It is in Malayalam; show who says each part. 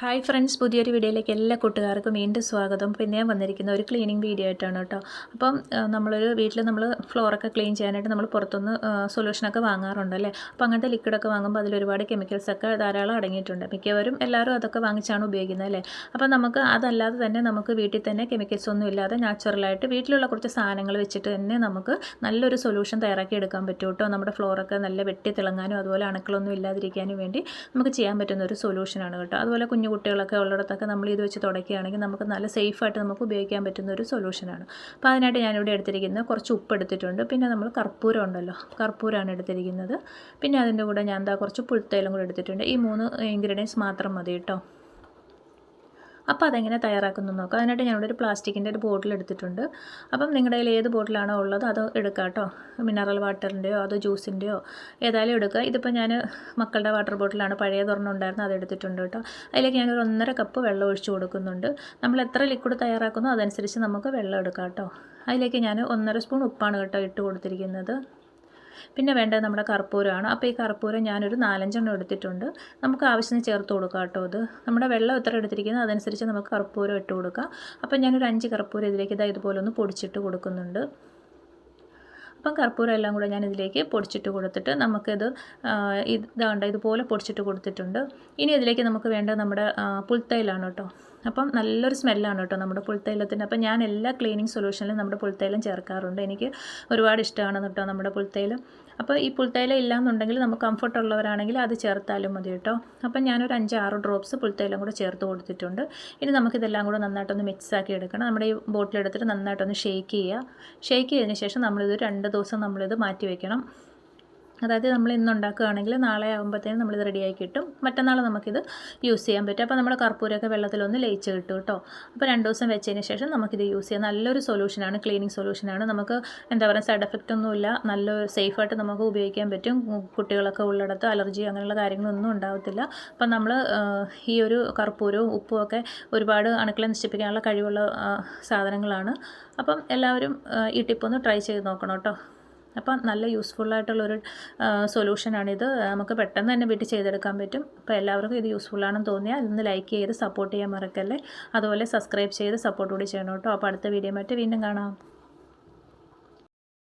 Speaker 1: ഹായ് ഫ്രണ്ട്സ് പുതിയൊരു വീഡിയോയിലേക്ക് എല്ലാ കൂട്ടുകാർക്കും വീണ്ടും സ്വാഗതം. പിന്നെ ഞാൻ വന്നിരിക്കുന്ന ഒരു ക്ലീനിങ് വീഡിയോ ആയിട്ടാണ് കേട്ടോ. അപ്പം നമ്മളൊരു വീട്ടിൽ നമ്മൾ ഫ്ലോറൊക്കെ ക്ലീൻ ചെയ്യാനായിട്ട് നമ്മൾ പുറത്തുനിന്ന് സൊല്യൂഷനൊക്കെ വാങ്ങാറുണ്ട് അല്ലേ? അപ്പോൾ അങ്ങനത്തെ ലിക്വിഡൊക്കെ വാങ്ങുമ്പോൾ അതിലൊരുപാട് കെമിക്കൽസൊക്കെ ധാരാളം അടങ്ങിയിട്ടുണ്ട്. മിക്കവരും എല്ലാവരും അതൊക്കെ വാങ്ങിച്ചാണ് ഉപയോഗിക്കുന്നത് അല്ലേ? അപ്പോൾ നമുക്ക് അതല്ലാതെ തന്നെ നമുക്ക് വീട്ടിൽ തന്നെ കെമിക്കൽസ് ഒന്നും ഇല്ലാതെ നാച്ചുറലായിട്ട് വീട്ടിലുള്ള കുറച്ച് സാധനങ്ങൾ വെച്ചിട്ട് തന്നെ നമുക്ക് നല്ലൊരു സൊല്യൂഷൻ തയ്യാറാക്കി എടുക്കാൻ പറ്റും കേട്ടോ. നമ്മുടെ ഫ്ലോറൊക്കെ നല്ല വെട്ടി തിളങ്ങാനും അതുപോലെ അണുക്കളൊന്നും ഇല്ലാതിരിക്കാനും വേണ്ടി നമുക്ക് ചെയ്യാൻ പറ്റുന്ന ഒരു സൊല്യൂഷനാണ് കേട്ടോ. അതുപോലെ കുഞ്ഞു കുട്ടികളൊക്കെ ഉള്ളിടത്തൊക്കെ നമ്മൾ ഇത് വെച്ച് തുടക്കുകയാണെങ്കിൽ നമുക്ക് നല്ല സേഫായിട്ട് നമുക്ക് ഉപയോഗിക്കാൻ പറ്റുന്ന ഒരു സൊല്യൂഷനാണ്. അപ്പോൾ അതിനായിട്ട് ഞാനിവിടെ എടുത്തിരിക്കുന്നത് കുറച്ച് ഉപ്പ് എടുത്തിട്ടുണ്ട്. പിന്നെ നമ്മൾ കർപ്പൂരം ഉണ്ടല്ലോ കർപ്പൂരമാണ് എടുത്തിരിക്കുന്നത്. പിന്നെ അതിന്റെ കൂടെ ഞാൻ എന്താ കുറച്ച് പുൽത്തൈലും കൂടെ എടുത്തിട്ടുണ്ട്. ഈ മൂന്ന് ഇൻഗ്രീഡിയൻസ് മാത്രം മതി കേട്ടോ. അപ്പോൾ അതെങ്ങനെ തയ്യാറാക്കുന്നു നോക്കാം. അതിനായിട്ട് ഞാനിവിടെ ഒരു പ്ലാസ്റ്റിക്കിന്റെ ഒരു ബോട്ടിൽ എടുത്തിട്ടുണ്ട്. അപ്പം നിങ്ങളുടെ കയ്യിൽ ഏത് ബോട്ടിലാണോ ഉള്ളത് അത് എടുക്കുക കേട്ടോ. മിനറൽ വാട്ടറിന്റെയോ അതോ ജ്യൂസിന്റെയോ ഏതായാലും എടുക്കുക. ഇതിപ്പോൾ ഞാൻ മക്കളുടെ വാട്ടർ ബോട്ടിലാണ് പഴയ തുറന്നുണ്ടായിരുന്നു അത് എടുത്തിട്ടുണ്ട് കേട്ടോ. അതിലേക്ക് ഞാനൊരു ഒന്നര കപ്പ് വെള്ളം ഒഴിച്ച് കൊടുക്കുന്നുണ്ട്. നമ്മൾ എത്ര ലിക്വിഡ് തയ്യാറാക്കുന്നു അതനുസരിച്ച് നമുക്ക് വെള്ളം എടുക്കാം കേട്ടോ. അതിലേക്ക് ഞാൻ ഒന്നര സ്പൂൺ ഉപ്പാണ് കേട്ടോ ഇട്ട് കൊടുത്തിരിക്കുന്നത്. പിന്നെ വേണ്ടത് നമ്മുടെ കർപ്പൂരമാണ്. അപ്പോൾ ഈ കർപ്പൂരം ഞാനൊരു നാലഞ്ചെണ്ണം എടുത്തിട്ടുണ്ട്. നമുക്ക് ആവശ്യത്തിന് ചേർത്ത് കൊടുക്കാം കേട്ടോ അത്. നമ്മുടെ വെള്ളം എത്ര എടുത്തിരിക്കുന്നത് അതനുസരിച്ച് നമുക്ക് കർപ്പൂരം ഇട്ട് കൊടുക്കാം. അപ്പോൾ ഞാനൊരു അഞ്ച് കർപ്പൂരം ഇതിലേക്ക് ഇതാ ഇതുപോലെ ഒന്ന് പൊടിച്ചിട്ട് കൊടുക്കുന്നുണ്ട്. അപ്പം കർപ്പൂരം എല്ലാം കൂടെ ഞാൻ ഇതിലേക്ക് പൊടിച്ചിട്ട് കൊടുത്തിട്ട് നമുക്കിത് ഇതാണ്ട് ഇതുപോലെ പൊടിച്ചിട്ട് കൊടുത്തിട്ടുണ്ട്. ഇനി ഇതിലേക്ക് നമുക്ക് വേണ്ടത് നമ്മുടെ പുൽത്തൈലാണ് കേട്ടോ. അപ്പം നല്ലൊരു സ്മെല്ലാണ് കേട്ടോ നമ്മുടെ പുൽത്തൈലത്തിന്റെ അപ്പം ഞാൻ എല്ലാ ക്ലീനിങ് സൊല്യൂഷനിലും നമ്മുടെ പുൽത്തൈലം ചേർക്കാറുണ്ട്. എനിക്ക് ഒരുപാട് ഇഷ്ടമാണ് കേട്ടോ നമ്മുടെ പുൽത്തൈലം. അപ്പോൾ ഈ പുൽത്തൈലം ഇല്ലാന്നുണ്ടെങ്കിൽ നമുക്ക് കംഫർട്ട് ഉള്ളവരാണെങ്കിൽ അത് ചേർത്താലും മതി കേട്ടോ. അപ്പം ഞാനൊരു അഞ്ച് ആറ് ഡ്രോപ്സ് പുൽത്തൈലം കൂടെ ചേർത്ത് കൊടുത്തിട്ടുണ്ട്. ഇനി നമുക്കിതെല്ലാം കൂടെ നന്നായിട്ടൊന്ന് മിക്സ് ആക്കി എടുക്കണം. നമ്മുടെ ഈ ബോട്ടിലെടുത്തിട്ട് നന്നായിട്ടൊന്ന് ഷേക്ക് ചെയ്യുക. ഷേക്ക് ചെയ്തതിന് ശേഷം നമ്മളിത് രണ്ട് ദിവസം നമ്മളിത് മാറ്റി വയ്ക്കണം അതായത് നമ്മൾ ഇന്ന് ഉണ്ടാക്കുകയാണെങ്കിൽ നാളെ ആകുമ്പോഴത്തേനും നമ്മളിത് റെഡിയാക്കി കിട്ടും. മറ്റന്നാൾ നമുക്കിത് യൂസ് ചെയ്യാൻ പറ്റും. അപ്പോൾ നമ്മൾ കർപ്പൂരമൊക്കെ വെള്ളത്തിലൊന്ന് ലയിച്ച് കിട്ടും കേട്ടോ അപ്പോൾ രണ്ട് ദിവസം വെച്ചതിന് ശേഷം നമുക്കിത് യൂസ് ചെയ്യാം. നല്ലൊരു സൊല്യൂഷനാണ് ക്ലീനിങ് സൊല്യൂഷനാണ് നമുക്ക് എന്താ പറയുക സൈഡ് എഫക്റ്റ് ഒന്നുമില്ല നല്ല സേഫായിട്ട് നമുക്ക് ഉപയോഗിക്കാൻ പറ്റും. കുട്ടികളൊക്കെ ഉള്ളിടത്ത് അലർജി അങ്ങനെയുള്ള കാര്യങ്ങളൊന്നും ഉണ്ടാകത്തില്ല അപ്പം നമ്മൾ ഈ ഒരു കർപ്പൂരവും ഉപ്പും ഒക്കെ ഒരുപാട് അണുക്കളെ നശിപ്പിക്കാനുള്ള കഴിവുള്ള സാധനങ്ങളാണ്. അപ്പം എല്ലാവരും ഈ ടിപ്പൊന്ന് ട്രൈ ചെയ്ത് നോക്കണം കേട്ടോ അപ്പം നല്ല യൂസ്ഫുള്ളായിട്ടുള്ളൊരു സൊല്യൂഷനാണിത്. നമുക്ക് പെട്ടെന്ന് തന്നെ വീട്ടിൽ ചെയ്തെടുക്കാൻ പറ്റും. അപ്പോൾ എല്ലാവർക്കും ഇത് യൂസ്ഫുൾ ആണെന്ന് തോന്നിയാൽ ഇന്ന് ലൈക്ക് ചെയ്ത് സപ്പോർട്ട് ചെയ്യാൻ മറക്കല്ലേ. അതുപോലെ സബ്സ്ക്രൈബ് ചെയ്ത് സപ്പോർട്ട് കൂടി ചെയ്യണം കേട്ടോ. അപ്പോൾ അടുത്ത വീഡിയോ മറ്റ് വീണ്ടും കാണാം.